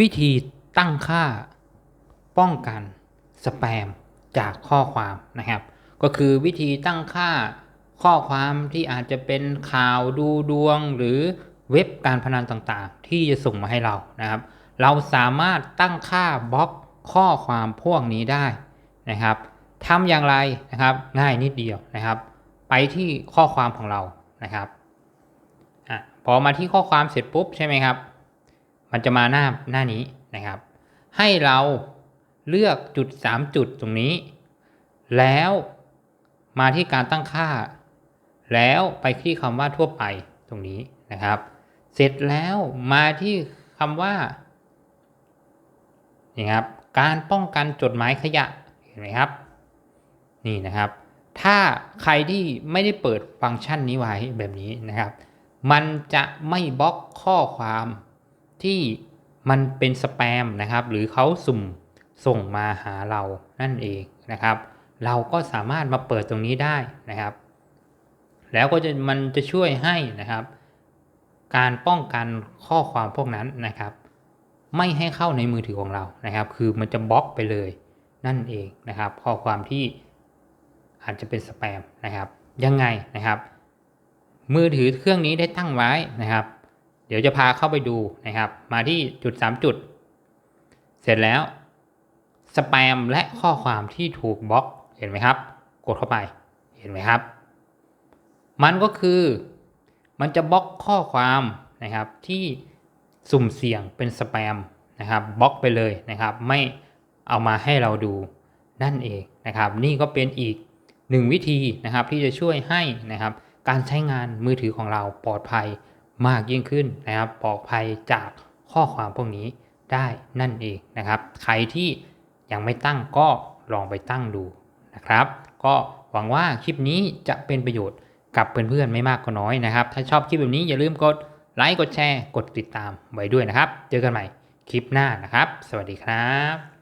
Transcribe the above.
วิธีตั้งค่าป้องกันสแปมจากข้อความนะครับ ก็คือวิธีตั้งค่าข้อความที่อาจจะเป็นข่าวดูดวง หรือเว็บการพนันต่างๆ ที่จะส่งมาให้เรานะครับ เราสามารถตั้งค่าบล็อกข้อความพวกนี้ได้นะครับทำอย่างไรนะครับง่ายนิดเดียวนะครับ ไปที่ข้อความของเรานะครับอะพอมาที่ข้อความเสร็จปุ๊บใช่ไหมครับ มันจะมาหน้าหน้านี้นะครับ ให้เราเลือกจุด 3 จุดตรงนี้ แล้วมาที่การตั้งค่า แล้วไปคลิกคำว่าทั่วไปตรงนี้นะครับ เสร็จแล้วมาที่คำว่านี่ครับการป้องกันจดหมายขยะเห็นไหมครับ นี่นะครับ ถ้าใครที่ไม่ได้เปิดฟังก์ชันนี้ไว้แบบนี้นะครับ มันจะไม่บล็อกข้อความ ที่มันเป็นสแปมนะครับ หรือเขาสุ่มส่งมาหาเรานั่นเองนะครับ เราก็สามารถมาเปิดตรงนี้ได้นะครับ แล้วก็จะมันจะช่วยให้นะครับ การป้องกันข้อความพวกนั้นนะครับ ไม่ให้เข้าในมือถือของเรานะครับ คือมันจะบล็อกไปเลยนั่นเองนะครับ ข้อความที่อาจจะเป็นสแปมนะครับ ยังไงนะครับ มือถือเครื่องนี้ได้ตั้งไว้นะครับ เดี๋ยวจะพาเข้าไปดูนะครับ มาที่จุด 3 จุด เสร็จแล้วสแปมและข้อความที่ถูกบล็อกเห็นไหมครับ กดเข้าไปเห็นไหมครับ มันก็คือมันจะบล็อกข้อความนะครับที่สุ่มเสี่ยงเป็นสแปมนะครับบล็อกไปเลยนะครับ ไม่เอามาให้เราดูนั่นเองนะครับ นี่ก็เป็นอีกหนึ่งวิธีนะครับที่จะช่วยให้นะครับ การใช้งานมือถือของเราปลอดภัย มากยิ่งขึ้นนะครับปลอดภัยจากข้อความพวกนี้ได้นั่นเองนะครับ ใครที่ยังไม่ตั้งก็ลองไปตั้งดูนะครับ ก็หวังว่าคลิปนี้จะเป็นประโยชน์กับเพื่อนๆไม่มากก็น้อยนะครับ ถ้าชอบคลิปแบบนี้อย่าลืมกดไลค์กดแชร์ กดติดตามไว้ด้วยนะครับ เจอกันใหม่คลิปหน้านะครับ สวัสดีครับ